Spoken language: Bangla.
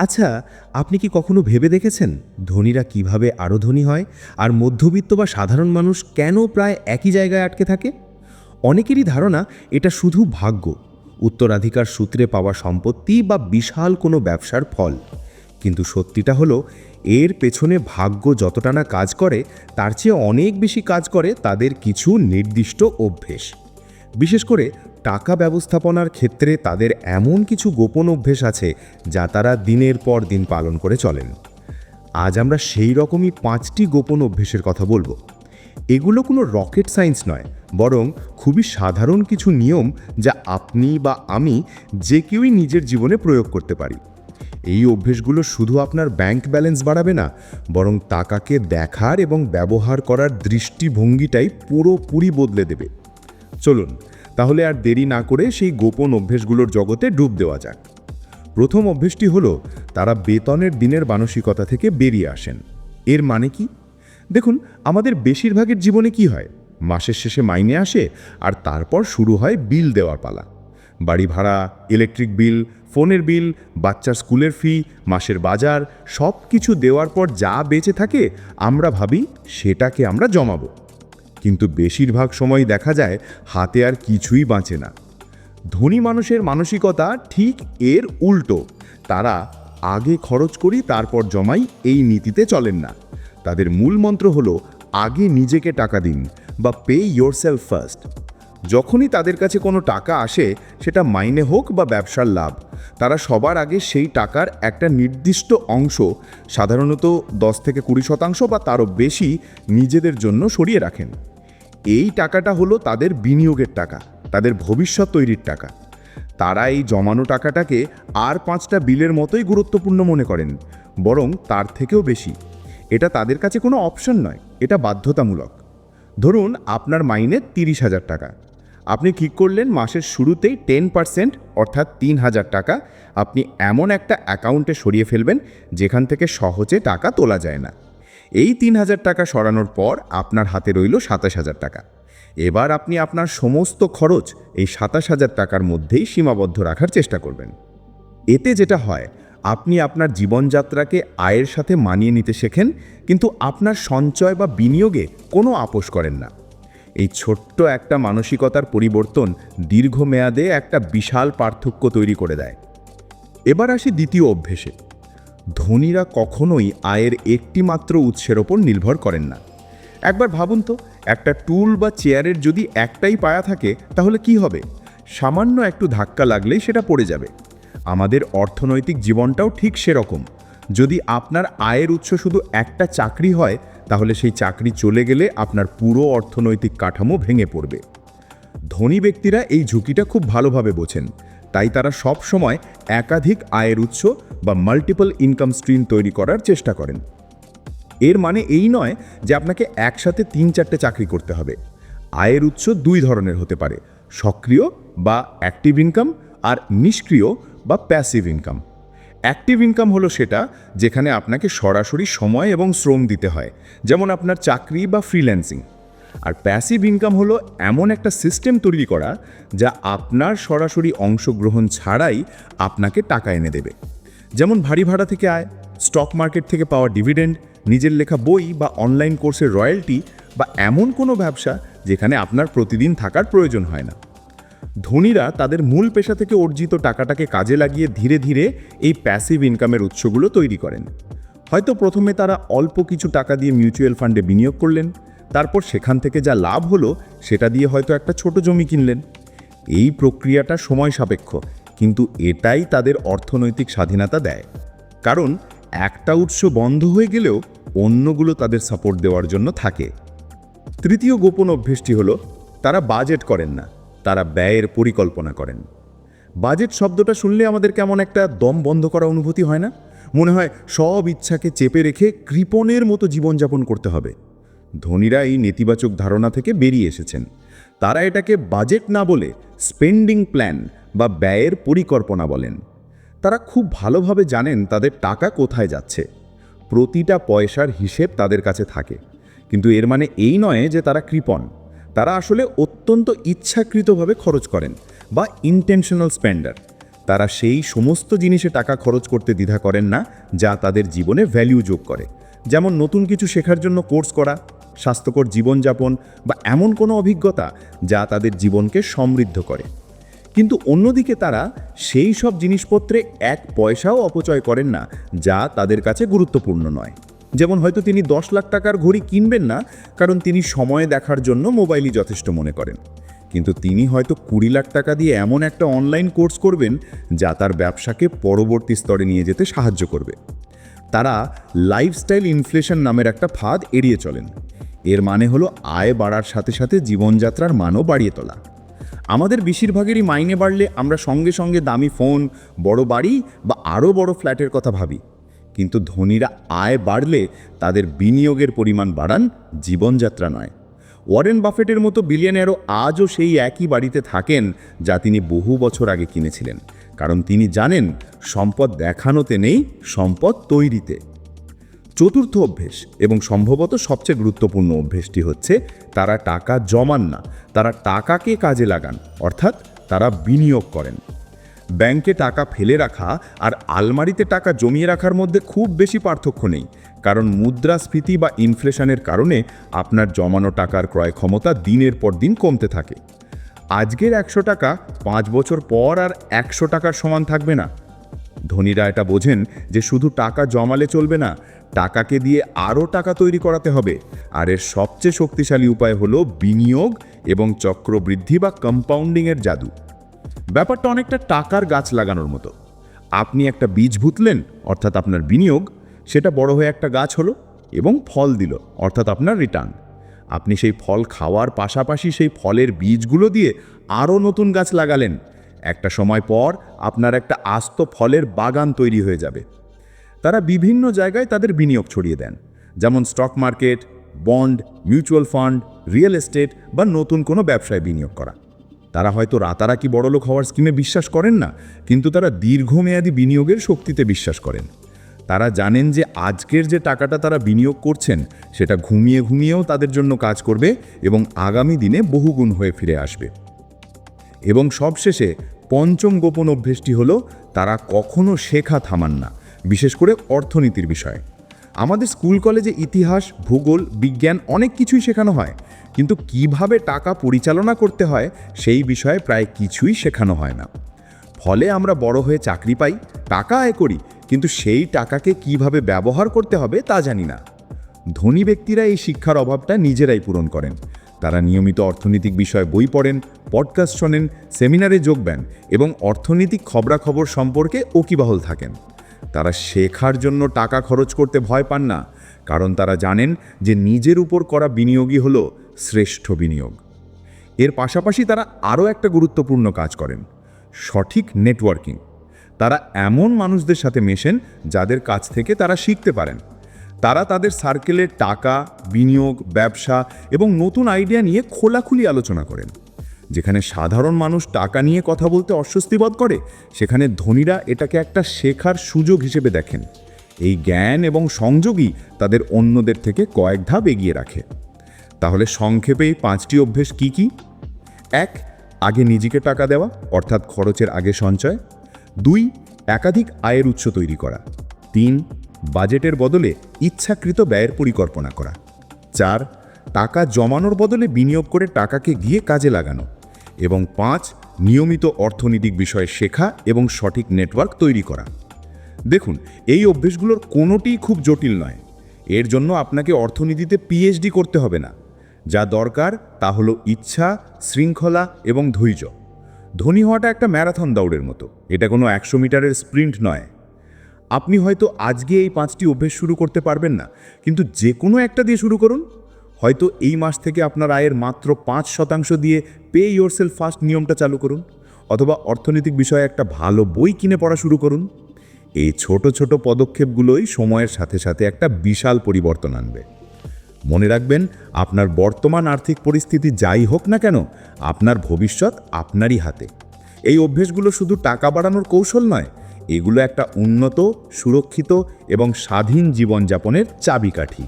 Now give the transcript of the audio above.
আচ্ছা আপনি কি কখনো ভেবে দেখেছেন ধনীরা কীভাবে আরও ধনী হয়? আর মধ্যবিত্ত বা সাধারণ মানুষ কেন প্রায় একই জায়গায় আটকে থাকে? অনেকেরই ধারণা এটা শুধু ভাগ্য। উত্তরাধিকার সূত্রে পাওয়া সম্পত্তি বা বিশাল কোনো ব্যবসার ফল। কিন্তু সত্যিটা হলো, এর পেছনে ভাগ্য যতটা না কাজ করে, তার চেয়ে অনেক বেশি কাজ করে তাদের কিছু নির্দিষ্ট অভ্যেস। বিশেষ করে টাকা ব্যবস্থাপনার ক্ষেত্রে তাদের এমন কিছু গোপন অভ্যেস আছে যা তারা দিনের পর দিন পালন করে চলেন। আজ আমরা সেই রকমই পাঁচটি গোপন অভ্যেসের কথা বলব। এগুলো কোনো রকেট সায়েন্স নয়, বরং খুবই সাধারণ কিছু নিয়ম যা আপনি বা আমি যে কেউই নিজের জীবনে প্রয়োগ করতে পারি। এই অভ্যেসগুলো শুধু আপনার ব্যাংক ব্যালেন্স বাড়াবে না, বরং টাকাকে দেখার এবং ব্যবহার করার দৃষ্টিভঙ্গিটাই পুরোপুরি বদলে দেবে। চলুন তাহলে আর দেরি না করে সেই গোপন অভ্যেসগুলোর জগতে ডুব দেওয়া যাক। প্রথম অভ্যেসটি হলো, তারা বেতনের দিনের মানসিকতা থেকে বেরিয়ে আসেন। এর মানে কি? দেখুন, আমাদের বেশিরভাগের জীবনে কি হয়? মাসের শেষে মাইনে আসে আর তারপর শুরু হয় বিল দেওয়ার পালা। বাড়ি ভাড়া, ইলেকট্রিক বিল, ফোনের বিল, বাচ্চার স্কুলের ফি, মাসের বাজার সব কিছু দেওয়ার পর যা বেঁচে থাকে, আমরা ভাবি সেটাকে আমরা জমাবো। কিন্তু বেশিরভাগ সময় দেখা যায় হাতে আর কিছুই বাঁচে না। ধনী মানুষের মানসিকতা ঠিক এর উল্টো। তারা আগে খরচ করি, তারপর জমাই, এই নীতিতে চলেন না। তাদের মূল মন্ত্র হলো, আগে নিজেকে টাকা দিন বা পে ইয়োর সেলফ ফার্স্ট যখনই তাদের কাছে কোনো টাকা আসে, সেটা মাইনে হোক বা ব্যবসার লাভ, তারা সবার আগে সেই টাকার একটা নির্দিষ্ট অংশ, সাধারণত দশ থেকে কুড়ি শতাংশ বা তারও বেশি, নিজেদের জন্য সরিয়ে রাখেন। এই টাকাটা হলো তাদের বিনিয়োগের টাকা, তাদের ভবিষ্যৎ তৈরির টাকা। তারা এই জমানো টাকাটাকে আর পাঁচটা বিলের মতোই গুরুত্বপূর্ণ মনে করেন, বরং তার থেকেও বেশি। এটা তাদের কাছে কোনো অপশন নয়, এটা বাধ্যতামূলক। ধরুন আপনার মাইনে তিরিশ হাজার টাকা। আপনি ঠিক করলেন মাসের শুরুতেই টেন পার্সেন্ট, অর্থাৎ তিন হাজার টাকা আপনি এমন একটা অ্যাকাউন্টে সরিয়ে ফেলবেন, যেখান থেকে সহজে টাকা তোলা যায় না। এই তিন হাজার টাকা সরানোর পর আপনার হাতে রইল সাতাশ হাজার টাকা। এবার আপনি আপনার সমস্ত খরচ এই সাতাশ হাজার টাকার মধ্যেই সীমাবদ্ধ রাখার চেষ্টা করবেন। এতে যেটা হয়, আপনি আপনার জীবনযাত্রাকে আয়ের সাথে মানিয়ে নিতে শেখেন, কিন্তু আপনার সঞ্চয় বা বিনিয়োগে কোনো আপোষ করেন না। এই ছোট্ট একটা মানসিকতার পরিবর্তন দীর্ঘমেয়াদে একটা বিশাল পার্থক্য তৈরি করে দেয়। এবার আসি দ্বিতীয় অভ্যেসে। ধনীরা কখনোই আয়ের একটি মাত্র উৎসের ওপর নির্ভর করেন না। একবার ভাবুন তো, একটা টুল বা চেয়ারের যদি একটাই পায়া থাকে, তাহলে কি হবে? সামান্য একটু ধাক্কা লাগলেই সেটা পড়ে যাবে। আমাদের অর্থনৈতিক জীবনটাও ঠিক সেরকম। যদি আপনার আয়ের উৎস শুধু একটা চাকরি হয়, তাহলে সেই চাকরি চলে গেলে আপনার পুরো অর্থনৈতিক কাঠামো ভেঙে পড়বে। ধনী ব্যক্তিরা এই ঝুঁকিটা খুব ভালোভাবে বোঝেন। তাই তারা সব সময় একাধিক আয়ের উৎস বা মাল্টিপল ইনকাম স্ট্রিম তৈরি করার চেষ্টা করেন। এর মানে এই নয় যে আপনাকে একসাথে তিন চারটে চাকরি করতে হবে। আয়ের উৎস দুই ধরনের হতে পারে, সক্রিয় বা অ্যাক্টিভ ইনকাম আর নিষ্ক্রিয় বা প্যাসিভ ইনকাম অ্যাক্টিভ ইনকাম হলো সেটা যেখানে আপনাকে সরাসরি সময় এবং শ্রম দিতে হয়, যেমন আপনার চাকরি বা ফ্রিল্যান্সিং আর প্যাসিভ ইনকাম হলো এমন একটা সিস্টেম তৈরি করা যা আপনার সরাসরি অংশগ্রহণ ছাড়াই আপনাকে টাকা এনে দেবে। যেমন ভারী ভাড়া থেকে আয় স্টক মার্কেট থেকে পাওয়া ডিভিডেন্ড নিজের লেখা বই বা অনলাইন কোর্সের রয়্যালটি বা এমন কোনো ব্যবসা যেখানে আপনার প্রতিদিন থাকার প্রয়োজন হয় না। ধনীরা তাদের মূল পেশা থেকে অর্জিত টাকাটাকে কাজে লাগিয়ে ধীরে ধীরে এই প্যাসিভ ইনকামের উৎসগুলো তৈরি করেন। হয়তো প্রথমে তারা অল্প কিছু টাকা দিয়ে মিউচুয়াল ফান্ডে বিনিয়োগ করলেন তারপর সেখান থেকে যা লাভ হলো, সেটা দিয়ে হয়তো একটা ছোট জমি কিনলেন। এই প্রক্রিয়াটা সময় সাপেক্ষ, কিন্তু এটাই তাদের অর্থনৈতিক স্বাধীনতা দেয়। কারণ একটা উৎস বন্ধ হয়ে গেলেও অন্যগুলো তাদের সাপোর্ট দেওয়ার জন্য থাকে। তৃতীয় গোপন অভ্যেসটি হলো, তারা বাজেট করেন না, তারা ব্যয়ের পরিকল্পনা করেন। বাজেট শব্দটা শুনলে আমাদের কেমন একটা দম বন্ধ করা অনুভূতি হয় না? মনে হয় সব ইচ্ছাকে চেপে রেখে কৃপণের মতো জীবনযাপন করতে হবে। ধনীরা এই নেতিবাচক ধারণা থেকে বেরিয়ে এসেছেন। তারা এটাকে বাজেট না বলে স্পেন্ডিং প্ল্যান বা ব্যয়ের পরিকল্পনা বলেন। তারা খুব ভালোভাবে জানেন তাদের টাকা কোথায় যাচ্ছে। প্রতিটা পয়সার হিসেব তাদের কাছে থাকে। কিন্তু এর মানে এই নয় যে তারা কৃপণ। তারা আসলে অত্যন্ত ইচ্ছাকৃতভাবে খরচ করেন বা ইন্টেনশনাল স্পেন্ডার তারা সেই সমস্ত জিনিসে টাকা খরচ করতে দ্বিধা করেন না, যা তাদের জীবনে ভ্যালু যোগ করে। যেমন নতুন কিছু শেখার জন্য কোর্স করা স্বাস্থ্যকর জীবনযাপন বা এমন কোনো অভিজ্ঞতা যা তাদের জীবনকে সমৃদ্ধ করে। কিন্তু অন্যদিকে তারা সেই সব জিনিসপত্রে এক পয়সাও অপচয় করেন না, যা তাদের কাছে গুরুত্বপূর্ণ নয়। যেমন হয়তো তিনি দশ লাখ টাকার ঘড়ি কিনবেন না, কারণ তিনি সময় দেখার জন্য মোবাইলই যথেষ্ট মনে করেন। কিন্তু তিনি হয়তো কুড়ি লাখ টাকা দিয়ে এমন একটা অনলাইন কোর্স করবেন, যা তার ব্যবসাকে পরবর্তী স্তরে নিয়ে যেতে সাহায্য করবে। তারা লাইফস্টাইল ইনফ্লেশন নামের একটা ফাঁদ এড়িয়ে চলেন। এর মানে হলো আয় বাড়ার সাথে সাথে জীবনযাত্রার মানও বাড়িয়ে তোলা। আমাদের বেশিরভাগেরই মাইনে বাড়লে আমরা সঙ্গে সঙ্গে দামি ফোন, বড় বাড়ি বা আরও বড় ফ্ল্যাটের কথা ভাবি। কিন্তু ধনীরা আয় বাড়লে তাদের বিনিয়োগের পরিমাণ বাড়ান জীবনযাত্রা নয়। ওয়ারেন বাফেটের মতো বিলিয়নেরও আজও সেই একই বাড়িতে থাকেন যা তিনি বহু বছর আগে কিনেছিলেন। কারণ তিনি জানেন, সম্পদ দেখানোতে নেই, সম্পদ তৈরিতে। চতুর্থ অভ্যেস এবং সম্ভবত সবচেয়ে গুরুত্বপূর্ণ অভ্যেসটি হচ্ছে তারা টাকা জমান না। তারা টাকাকে কাজে লাগান, অর্থাৎ তারা বিনিয়োগ করেন। ব্যাংকে টাকা ফেলে রাখা আর আলমারিতে টাকা জমিয়ে রাখার মধ্যে খুব বেশি পার্থক্য নেই, কারণ মুদ্রাস্ফীতি বা ইনফ্লেশনের কারণে আপনার জমানো টাকার ক্রয় ক্ষমতা দিনের পর দিন কমতে থাকে। আজকের একশো টাকা পাঁচ বছর পর আর একশো টাকার সমান থাকবে না। ধনীরা এটা বোঝেন যে শুধু টাকা জমালে চলবে না, টাকাকে দিয়ে আরও টাকা তৈরি করাতে হবে। আর এর সবচেয়ে শক্তিশালী উপায় হলো বিনিয়োগ এবং চক্রবৃদ্ধি বা কম্পাউন্ডিংয়ের জাদু। ব্যাপারটা অনেকটা টাকার গাছ লাগানোর মতো। আপনি একটা বীজ ভুতলেন, অর্থাৎ আপনার বিনিয়োগ, সেটা বড় হয়ে একটা গাছ হলো এবং ফল দিল, অর্থাৎ আপনার রিটার্ন আপনি সেই ফল খাওয়ার পাশাপাশি সেই ফলের বীজগুলো দিয়ে আরও নতুন গাছ লাগালেন। একটা সময় পর আপনার একটা আস্ত ফলের বাগান তৈরি হয়ে যাবে। তারা বিভিন্ন জায়গায় তাদের বিনিয়োগ ছড়িয়ে দেন, যেমন stock market, bond, mutual fund, real estate বা নতুন কোনো ব্যবসায় বিনিয়োগ করা। তারা হয়তো রাতারাকি বড়লোক হওয়ার স্কিমে বিশ্বাস করেন না, কিন্তু তারা দীর্ঘমেয়াদী বিনিয়োগের শক্তিতে বিশ্বাস করেন। তারা জানেন যে আজকের যে টাকাটা তারা বিনিয়োগ করছেন, সেটা ঘুমিয়ে ঘুমিয়েও তাদের জন্য কাজ করবে এবং আগামী দিনে বহুগুণ হয়ে ফিরে আসবে। এবং সবশেষে পঞ্চম গোপন অভ্যেসটি হলো, তারা কখনো শেখা থামান না, বিশেষ করে অর্থনীতির বিষয়ে। আমাদের স্কুল, কলেজে ইতিহাস, ভূগোল, বিজ্ঞান অনেক কিছুই শেখানো হয়, কিন্তু কীভাবে টাকা পরিচালনা করতে হয় সেই বিষয়ে প্রায় কিছুই শেখানো হয় না। ফলে আমরা বড় হয়ে চাকরি পাই, টাকা আয় করি, কিন্তু সেই টাকাকে কীভাবে ব্যবহার করতে হবে তা জানি না। ধনী ব্যক্তিরা এই শিক্ষার অভাবটা নিজেরাই পূরণ করেন। তারা নিয়মিত অর্থনৈতিক বিষয়ে বই পড়েন পডকাস্ট শোনেন, সেমিনারে যোগ দেন এবং অর্থনৈতিক খবরাখবর সম্পর্কে ওকিবহল থাকেন। তারা শেখার জন্য টাকা খরচ করতে ভয় পান না, কারণ তারা জানেন যে নিজের উপর করা বিনিয়োগই হল শ্রেষ্ঠ বিনিয়োগ। এর পাশাপাশি তারা আরও একটা গুরুত্বপূর্ণ কাজ করেন, সঠিক নেটওয়ার্কিং। তারা এমন মানুষদের সাথে মেশেন যাদের কাছ থেকে তারা শিখতে পারেন। তারা তাদের সার্কেলে টাকা, বিনিয়োগ, ব্যবসা এবং নতুন আইডিয়া নিয়ে খোলাখুলি আলোচনা করেন। যেখানে সাধারণ মানুষ টাকা নিয়ে কথা বলতে অস্বস্তি বোধ করে, সেখানে ধনীরা এটাকে একটা শেখার সুযোগ হিসেবে দেখেন। এই জ্ঞান এবং সংযোগই তাদের অন্যদের থেকে কয়েক ধাপ এগিয়ে রাখে। তাহলে সংক্ষেপে এই পাঁচটি অভ্যেস কি কি? এক, আগে নিজেকে টাকা দেওয়া, অর্থাৎ খরচের আগে সঞ্চয়। দুই, একাধিক আয়ের উৎস তৈরি করা। তিন, বাজেটের বদলে ইচ্ছাকৃত ব্যয়ের পরিকল্পনা করা। চার, টাকা জমানোর বদলে বিনিয়োগ করে টাকাকে গিয়ে কাজে লাগানো। এবং পাঁচ, নিয়মিত অর্থনৈতিক বিষয়ে শেখা এবং সঠিক নেটওয়ার্ক তৈরি করা। দেখুন, এই অভ্যেসগুলোর কোনোটিই খুব জটিল নয়। এর জন্য আপনাকে অর্থনীতিতে পিএইচডি করতে হবে না। যা দরকার তা হলো ইচ্ছা, শৃঙ্খলা এবং ধৈর্য। ধনী হওয়াটা একটা ম্যারাথন দৌড়ের মতো। এটা কোনো একশো মিটারের স্প্রিন্ট নয়। আপনি হয়তো আজকে এই পাঁচটি অভ্যেস শুরু করতে পারবেন না, কিন্তু যে কোনো একটা দিয়ে শুরু করুন। হয়তো এই মাস থেকে আপনার আয়ের মাত্র পাঁচ শতাংশ দিয়ে পে ইয়োর সেলফ ফার্স্ট নিয়মটা চালু করুন, অথবা অর্থনৈতিক বিষয়ে একটা ভালো বই কিনে পড়া শুরু করুন। এই ছোট ছোট পদক্ষেপগুলোই সময়ের সাথে সাথে একটা বিশাল পরিবর্তন আনবে। মনে রাখবেন, আপনার বর্তমান আর্থিক পরিস্থিতি যাই হোক না কেন, আপনার ভবিষ্যৎ আপনারই হাতে। এই অভ্যেসগুলো শুধু টাকা বাড়ানোর কৌশল নয়, এগুলো একটা উন্নত, সুরক্ষিত এবং স্বাধীন জীবনযাপনের চাবিকাঠি।